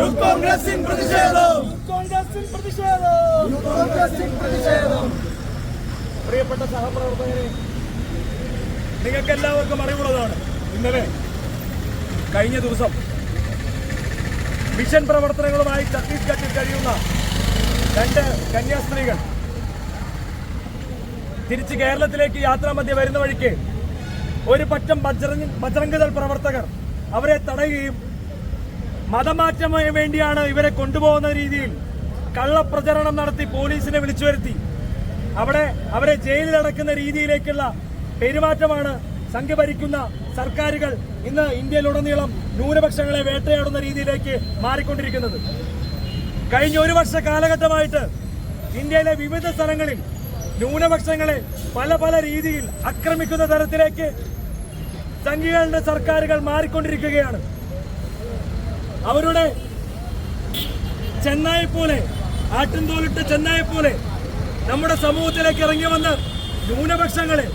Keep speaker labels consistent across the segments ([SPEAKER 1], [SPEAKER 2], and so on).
[SPEAKER 1] Youth കോൺഗ്രസിൻ പ്രതിഷേധം.
[SPEAKER 2] കോൺഗ്രസിൽ പ്രതിഷേധം.
[SPEAKER 1] യൂത്ത് കോൺഗ്രസിൻ പ്രതിഷേധം.
[SPEAKER 2] പ്രിയപ്പെട്ട സഹപ്രവർത്തകരെ നിങ്ങൾക്ക് എല്ലാവർക്കും അറിവുള്ളതാണ്. ഇന്നലെ കഴിഞ്ഞ ദിവസം മിഷൻ പ്രവർത്തനങ്ങളുമായി ഛത്തീസ്ഗഡിൽ കഴിയുന്ന രണ്ട് കന്യാസ്ത്രീകൾ തിരിച്ച് കേരളത്തിലേക്ക് യാത്രാമധ്യ വരുന്ന വഴിക്ക് ഒരു പറ്റം ബജ്രംഗ് ബജ്രംഗദൾ പ്രവർത്തകർ അവരെ തടയുകയും മതമാറ്റം വേണ്ടിയാണ് ഇവരെ കൊണ്ടുപോകുന്ന രീതിയിൽ കള്ളപ്രചരണം നടത്തി പോലീസിനെ വിളിച്ചു വരുത്തി. അവിടെ അവരെ ജയിലിലടക്കുന്ന രീതിയിലേക്കുള്ള പെരുമാറ്റമാണ് സംഖ്യ ഭരിക്കുന്ന സർക്കാരുകൾ ഇന്ന് ഇന്ത്യയിലുടനീളം ന്യൂനപക്ഷങ്ങളെ വേട്ടയാടുന്ന രീതിയിലേക്ക് മാറിക്കൊണ്ടിരിക്കുന്നത്. കഴിഞ്ഞ ഒരു വർഷ കാലഘട്ടമായിട്ട് ഇന്ത്യയിലെ വിവിധ സ്ഥലങ്ങളിൽ ന്യൂനപക്ഷങ്ങളെ പല പല രീതിയിൽ ആക്രമിക്കുന്ന തരത്തിലേക്ക് സംഘികളുടെ സർക്കാരുകൾ മാറിക്കൊണ്ടിരിക്കുകയാണ്. അവരുടെ ചെന്നായി പോലെ ആട്ടിൻതോലിട്ട് ചെന്നായി പോലെ നമ്മുടെ സമൂഹത്തിലേക്ക് ഇറങ്ങി വന്ന് ന്യൂനപക്ഷങ്ങളെ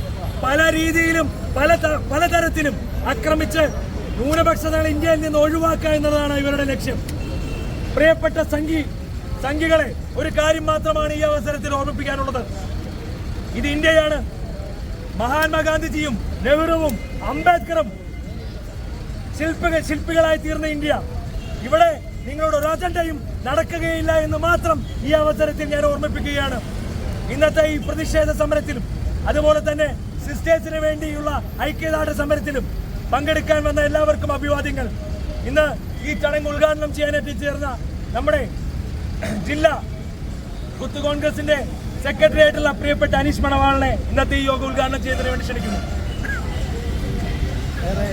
[SPEAKER 2] പല രീതിയിലും പല പലതരത്തിലും ആക്രമിച്ച് ന്യൂനപക്ഷതകൾ ഇന്ത്യയിൽ നിന്ന് ഒഴിവാക്കുക എന്നതാണ് ഇവരുടെ ലക്ഷ്യം. പ്രിയപ്പെട്ട സംഘി സംഘികളെ ഒരു കാര്യം മാത്രമാണ് ഈ അവസരത്തിൽ ഓർമ്മിപ്പിക്കാനുള്ളത്. ഇത് ഇന്ത്യയാണ്. മഹാത്മാഗാന്ധിജിയും നെഹ്റുവും അംബേദ്കറും ശില്പ ശില്പികളായി തീർന്ന ഇന്ത്യ. ഇവിടെ നിങ്ങളുടെ ഒരു അജണ്ടയും നടക്കുകയില്ല എന്ന് മാത്രം ഈ അവസരത്തിൽ ഞാൻ ഓർമ്മിപ്പിക്കുകയാണ്. ഇന്നത്തെ ഈ പ്രതിഷേധ സമരത്തിലും അതുപോലെ തന്നെ സിസ്റ്റേഴ്സിന് വേണ്ടിയുള്ള ഐക്യദാർഢ്യ സമരത്തിലും പങ്കെടുക്കാൻ വന്ന എല്ലാവർക്കും അഭിവാദ്യങ്ങൾ. ഇന്ന് ഈ ചടങ്ങ് ഉദ്ഘാടനം ചെയ്യാൻ എത്തിച്ചേർന്ന നമ്മുടെ ജില്ലാ കുത്ത് കോൺഗ്രസിന്റെ സെക്രട്ടറി ആയിട്ടുള്ള പ്രിയപ്പെട്ട അനീഷ് മണവാളിനെ ഇന്നത്തെ ഈ യോഗം ഉദ്ഘാടനം ചെയ്യുന്നതിന് വേണ്ടി ക്ഷണിക്കുന്നു.
[SPEAKER 1] ഏറെ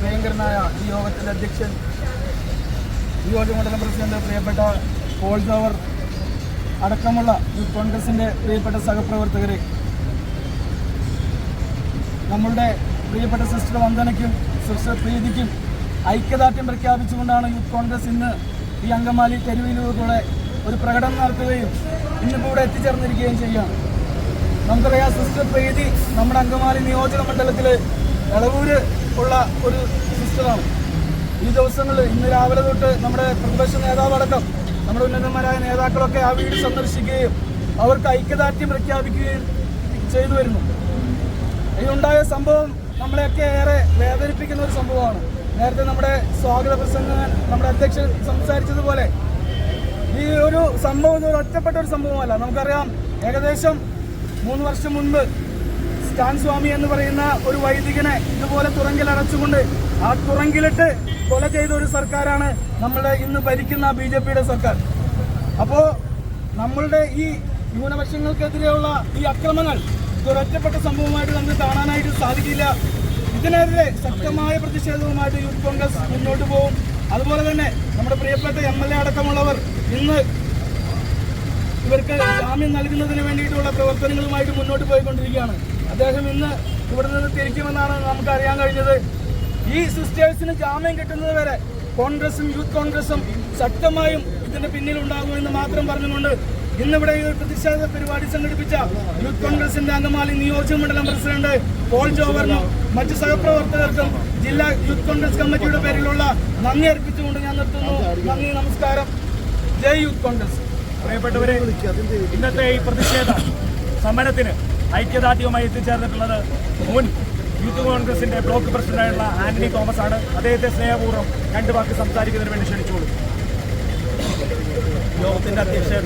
[SPEAKER 1] ഭയങ്കരനായ ഈ യോഗത്തിന്റെ അധ്യക്ഷൻ നിയോജകമണ്ഡലം പ്രസിഡന്റ് പ്രിയപ്പെട്ട പോൾ ജോവർ അടക്കമുള്ള യൂത്ത് കോൺഗ്രസിന്റെ പ്രിയപ്പെട്ട സഹപ്രവർത്തകരെ നമ്മളുടെ പ്രിയപ്പെട്ട സിസ്റ്റർ വന്ദനയ്ക്കും സിസ്റ്റർ പ്രീതിക്കും ഐക്യദാർഢ്യം പ്രഖ്യാപിച്ചുകൊണ്ടാണ് യൂത്ത് കോൺഗ്രസ് ഇന്ന് ഈ അങ്കമാലി തെരുവിലൂടെ ഒരു പ്രകടനം നടത്തുകയും ഇന്നിപ്പോൾ ഇവിടെ എത്തിച്ചേർന്നിരിക്കുകയും ചെയ്യുകയാണ്. നമുക്കറിയാം സിസ്റ്റർ പ്രീതി നമ്മുടെ അങ്കമാലി നിയോജക മണ്ഡലത്തിൽ എളവൂര് ഉള്ള ഒരു സിസ്റ്ററാണ്. ഈ ദിവസങ്ങളിൽ ഇന്ന് രാവിലെ തൊട്ട് നമ്മുടെ പ്രതിപക്ഷ നേതാവടക്കം നമ്മുടെ ഉന്നതന്മാരായ നേതാക്കളൊക്കെ ആ വീട് സന്ദർശിക്കുകയും അവർക്ക് ഐക്യദാർഢ്യം പ്രഖ്യാപിക്കുകയും ചെയ്തു വരുന്നു. ഇതുണ്ടായ സംഭവം നമ്മളെയൊക്കെ ഏറെ വേദനിപ്പിക്കുന്ന ഒരു സംഭവമാണ്. നേരത്തെ നമ്മുടെ സ്വാഗത പ്രസംഗം നമ്മുടെ അധ്യക്ഷൻ സംസാരിച്ചതുപോലെ ഈ ഒരു സംഭവം ഒറ്റപ്പെട്ട ഒരു സംഭവമല്ല. നമുക്കറിയാം ഏകദേശം മൂന്ന് വർഷം മുൻപ് സ്റ്റാൻ സ്വാമി എന്ന് പറയുന്ന ഒരു വൈദികനെ ഇതുപോലെ തുറങ്കിലടച്ചുകൊണ്ട് ആ തുറങ്കിലിട്ട് കൊല ചെയ്ത ഒരു സർക്കാരാണ് നമ്മളെ ഇന്ന് ഭരിക്കുന്ന ബി ജെ പിയുടെ സർക്കാർ. അപ്പോ നമ്മളുടെ ഈ ന്യൂനപക്ഷങ്ങൾക്കെതിരെയുള്ള ഈ അക്രമങ്ങൾ ഇതൊരൊറ്റപ്പെട്ട സംഭവമായിട്ട് നമുക്ക് കാണാനായിട്ട് സാധിക്കില്ല. ഇതിനെതിരെ ശക്തമായ പ്രതിഷേധവുമായിട്ട് യൂത്ത് കോൺഗ്രസ് മുന്നോട്ട് പോകും. അതുപോലെ തന്നെ നമ്മുടെ പ്രിയപ്പെട്ട എം എൽ എ അടക്കമുള്ളവർ ഇന്ന് ഇവർക്ക് ജാമ്യം നൽകുന്നതിന് വേണ്ടിയിട്ടുള്ള പ്രവർത്തനങ്ങളുമായിട്ട് മുന്നോട്ട് പോയിക്കൊണ്ടിരിക്കുകയാണ്. അദ്ദേഹം ഇന്ന് ഇവിടെ നിന്ന് തിരിക്കുമെന്നാണ് നമുക്ക് അറിയാൻ കഴിഞ്ഞത്. ഈ സിസ്റ്റേഴ്സിന് ജാമ്യം കിട്ടുന്നത് വരെ കോൺഗ്രസും യൂത്ത് കോൺഗ്രസും ശക്തമായും ഇതിന്റെ പിന്നിലുണ്ടാകുമെന്ന് മാത്രം പറഞ്ഞുകൊണ്ട് ഇന്നിവിടെ ഈ പ്രതിഷേധ പരിപാടി സംഘടിപ്പിച്ച യൂത്ത് കോൺഗ്രസിന്റെ അംഗമാലി നിയോജക മണ്ഡലം പ്രസിഡന്റ് പോൾ ജോവറിനും മറ്റ് സഹപ്രവർത്തകർക്കും ജില്ലാ യൂത്ത് കോൺഗ്രസ് കമ്മിറ്റിയുടെ പേരിലുള്ള നന്ദി അർപ്പിച്ചുകൊണ്ട് ഞാൻ നിർത്തുന്നു. നന്ദി നമസ്കാരം. ജയ് യൂത്ത് കോൺഗ്രസ്.
[SPEAKER 2] പ്രിയപ്പെട്ടവരെ ഇന്നത്തെ ഈ പ്രതിഷേധ സമരത്തിന് ഐക്യദാർഢ്യവുമായി എത്തിച്ചേർന്നിട്ടുള്ളത് മുൻ യൂത്ത് കോൺഗ്രസിന്റെ ബ്ലോക്ക് പ്രസിഡന്റായിട്ടുള്ള ആന്റണി തോമസ് ആണ്. അദ്ദേഹത്തെ സ്നേഹപൂർവം രണ്ട് വാക്ക് സംസാരിക്കുന്നതിന് വേണ്ടി ക്ഷണിച്ചോളൂ
[SPEAKER 3] യോഗത്തിന്റെ അധ്യക്ഷൻ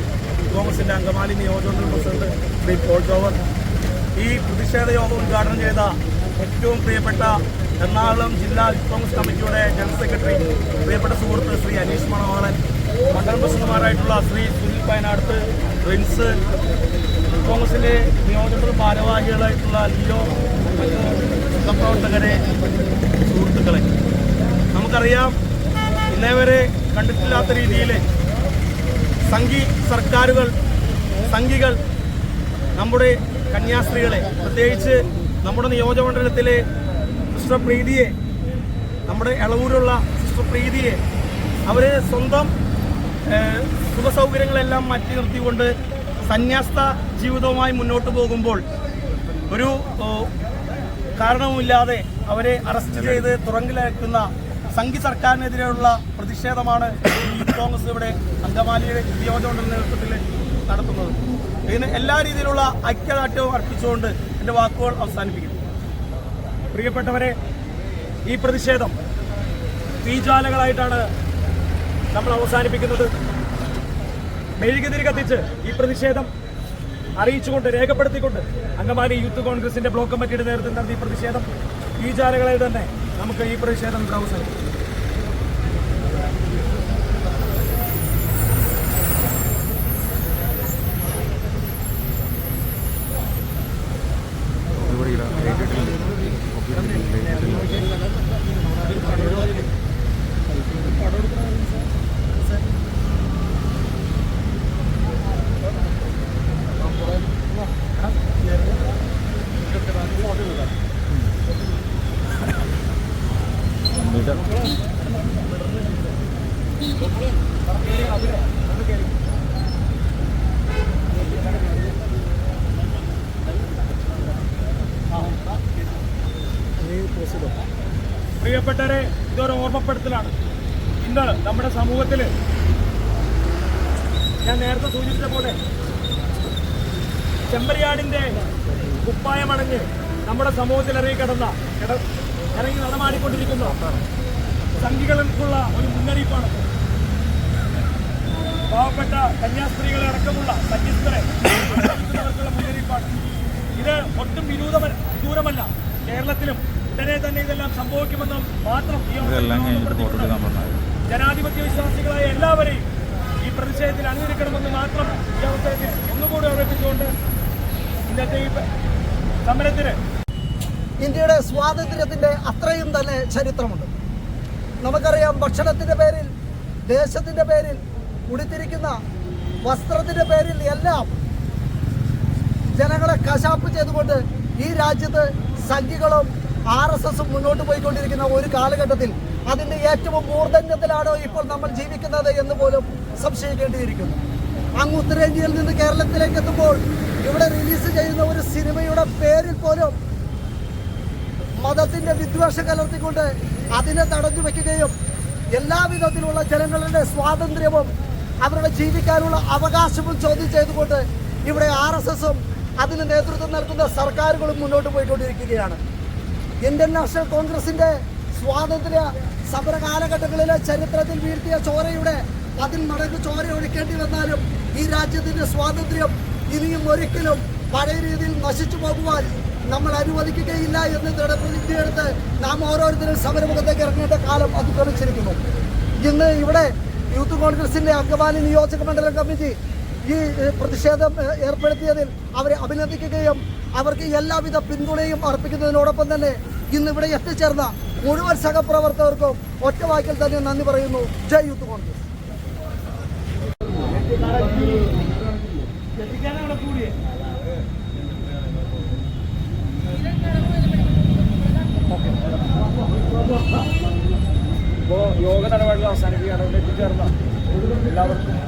[SPEAKER 3] തോമസിന്റെ അങ്കമാലി നിയോജകമണ്ഡലം പ്രസിഡന്റ് ശ്രീ പോൾ ജോവർ. ഈ പ്രതിഷേധ യോഗം ഉദ്ഘാടനം ചെയ്ത ഏറ്റവും പ്രിയപ്പെട്ട എറണാകുളം ജില്ലാ കോൺഗ്രസ് കമ്മിറ്റിയുടെ ജനറൽ സെക്രട്ടറി പ്രിയപ്പെട്ട സുഹൃത്ത് ശ്രീ അനീഷ് മണവാളൻ മണ്ഡലം പ്രസിഡന്റുമാരായിട്ടുള്ള ശ്രീ സുനിൽ പയനാടത്ത് റിൻസ് കോൺഗ്രസിലെ നിയോജക ഭാരവാഹികളായിട്ടുള്ള ലിയോ സഹപ്രവർത്തകരെ സുഹൃത്തുക്കളെ. നമുക്കറിയാം ഇന്നേ വരെ കണ്ടിട്ടില്ലാത്ത രീതിയിൽ സംഘി സർക്കാരുകൾ സംഘികൾ നമ്മുടെ കന്യാസ്ത്രീകളെ പ്രത്യേകിച്ച് നമ്മുടെ നിയോജകമണ്ഡലത്തിലെ സിസ്റ്റർ പ്രീതിയെ നമ്മുടെ ഇളവൂരുള്ള സിസ്റ്റർ പ്രീതിയെ അവർ സ്വന്തം സുഖസൗകര്യങ്ങളെല്ലാം മാറ്റി നിർത്തിക്കൊണ്ട് സന്യാസ്ത ജീവിതവുമായി മുന്നോട്ട് പോകുമ്പോൾ ഒരു കാരണവുമില്ലാതെ അവരെ അറസ്റ്റ് ചെയ്ത് തുറങ്കിലയക്കുന്ന സംഘി സർക്കാരിനെതിരെയുള്ള പ്രതിഷേധമാണ് യൂത്ത് കോൺഗ്രസ് ഇവിടെ അങ്കമാലിയുടെ നിയോജകമണ്ഡല നേതൃത്വത്തിൽ നടത്തുന്നത്. ഇതിന് എല്ലാ രീതിയിലുള്ള ഐക്യദാർഢ്യവും അർപ്പിച്ചുകൊണ്ട് എന്റെ വാക്കുകൾ അവസാനിപ്പിക്കുന്നു.
[SPEAKER 2] പ്രിയപ്പെട്ടവരെ ഈ പ്രതിഷേധം തീജ്വാലകളായിട്ടാണ് നമ്മൾ അവസാനിപ്പിക്കുന്നത്. മെഴുകുതിരി കത്തിച്ച് ഈ പ്രതിഷേധം അറിയിച്ചുകൊണ്ട് രേഖപ്പെടുത്തിക്കൊണ്ട് അങ്കമാലി യൂത്ത് കോൺഗ്രസിന്റെ ബ്ലോക്ക് കമ്മിറ്റിയുടെ നേതൃത്വത്തിൽ നടത്തിയ ഈ പ്രതിഷേധം. തന്നെ നമുക്ക് ഈ പ്രതിഷേധം ഇവിടെ പ്രിയപ്പെട്ടവരെ ഇതൊരു ഓർമ്മപ്പെടുത്തലാണ്. ഇന്ന് നമ്മുടെ സമൂഹത്തിൽ ഞാൻ നേരത്തെ സൂചിപ്പിച്ച പോലെ ചെമ്പരിയാടിന്റെ കുപ്പായമടഞ്ഞ് നമ്മുടെ സമൂഹത്തിൽ ഇറങ്ങി കിടന്ന കിട- ഇറങ്ങി നടമാടിക്കൊണ്ടിരിക്കുന്ന സംഘികൾക്കുള്ള ഒരു മുന്നറിയിപ്പാണ് പാവപ്പെട്ട കന്യാസ്ത്രീകളെ അടക്കമുള്ള സന്യസ്തരെ മുന്നറിയിപ്പാണ്. ഇത് ഒട്ടും വിരൂപമ വിദൂരമല്ല കേരളത്തിലും ഉടനെ തന്നെ ഇതെല്ലാം സംഭവിക്കുമെന്നും മാത്രം ജനാധിപത്യ വിശ്വാസികളായ എല്ലാവരെയും ഈ പ്രതിഷേധത്തിൽ അണിനിരക്കണമെന്ന് മാത്രം ഈ അവസരത്തിൽ ഒന്നുകൂടി ഓർമ്മിപ്പിച്ചുകൊണ്ട് ഇന്നത്തെ ഈ സമരത്തിന്
[SPEAKER 4] ഇന്ത്യയുടെ സ്വാതന്ത്ര്യത്തിന്റെ അത്രയും തന്നെ ചരിത്രമുണ്ട്. നമുക്കറിയാം ഭക്ഷണത്തിന്റെ പേരിൽ ദേശത്തിന്റെ പേരിൽ ഉടുത്തിരിക്കുന്ന വസ്ത്രത്തിന്റെ പേരിൽ എല്ലാം ജനങ്ങളെ കശാപ്പ് ചെയ്തുകൊണ്ട് ഈ രാജ്യത്ത് സംഘികളും ആർ എസ് എസും മുന്നോട്ട് പോയിക്കൊണ്ടിരിക്കുന്ന ഒരു കാലഘട്ടത്തിൽ അതിന്റെ ഏറ്റവും മൂർധന്യത്തിലാണോ ഇപ്പോൾ നമ്മൾ ജീവിക്കുന്നത് എന്ന് പോലും സംശയിക്കേണ്ടിയിരിക്കുന്നു. അങ്ങ് ഉത്തരേന്ത്യയിൽ നിന്ന് കേരളത്തിലേക്ക് എത്തുമ്പോൾ ഇവിടെ റിലീസ് ചെയ്യുന്ന ഒരു സിനിമയുടെ പേരിൽ പോലും മതത്തിന്റെ വിദ്വേഷം കലർത്തിക്കൊണ്ട് അതിനെ തടഞ്ഞു വെക്കുകയും എല്ലാ എല്ലാവിധത്തിലുള്ള ജനങ്ങളുടെ സ്വാതന്ത്ര്യവും അവരുടെ ജീവിക്കാനുള്ള അവകാശവും ചോദ്യം ചെയ്തുകൊണ്ട് ഇവിടെ ആർ എസ് എസും അതിന് നേതൃത്വം നൽകുന്ന സർക്കാരുകളും മുന്നോട്ട് പോയിക്കൊണ്ടിരിക്കുകയാണ്. ഇന്ത്യൻ നാഷണൽ കോൺഗ്രസിന്റെ സ്വാതന്ത്ര്യ സമര കാലഘട്ടങ്ങളിലെ ചരിത്രത്തിൽ വീഴ്ത്തിയ ചോരയുടെ അതിൽ മടങ്ങ് ചോര ഒഴിക്കേണ്ടി വന്നാലും ഈ രാജ്യത്തിന്റെ സ്വാതന്ത്ര്യം ഇനിയും ഒരിക്കലും പഴയ രീതിയിൽ നശിച്ചു പോകുവാൻ നമ്മൾ അനുവദിക്കുകയില്ല എന്ന് ദൃഢപ്രതിജ്ഞയെടുത്ത് നാം ഓരോരുത്തരും സമരമുഖത്തേക്ക് ഇറങ്ങേണ്ട കാലം അതിക്രമിച്ചിരിക്കുന്നു. ഇന്ന് ഇവിടെ യൂത്ത് കോൺഗ്രസിന്റെ അങ്കമാലി നിയോജക മണ്ഡലം കമ്മിറ്റി ഈ പ്രതിഷേധം ഏർപ്പെടുത്തിയതിൽ അവരെ അഭിനന്ദിക്കുകയും അവർക്ക് എല്ലാവിധ പിന്തുണയും അർപ്പിക്കുന്നതിനോടൊപ്പം തന്നെ ഇന്ന് ഇവിടെ എത്തിച്ചേർന്ന മുഴുവൻ സഹപ്രവർത്തകർക്കും ഒറ്റ വാക്കിൽ തന്നെ നന്ദി പറയുന്നു. ജയ് യൂത്ത് കോൺഗ്രസ്.
[SPEAKER 2] യോഗ നടപടികൾ അവസാനിക്കുകയാണ് എത്തിച്ചേർന്ന എല്ലാവർക്കും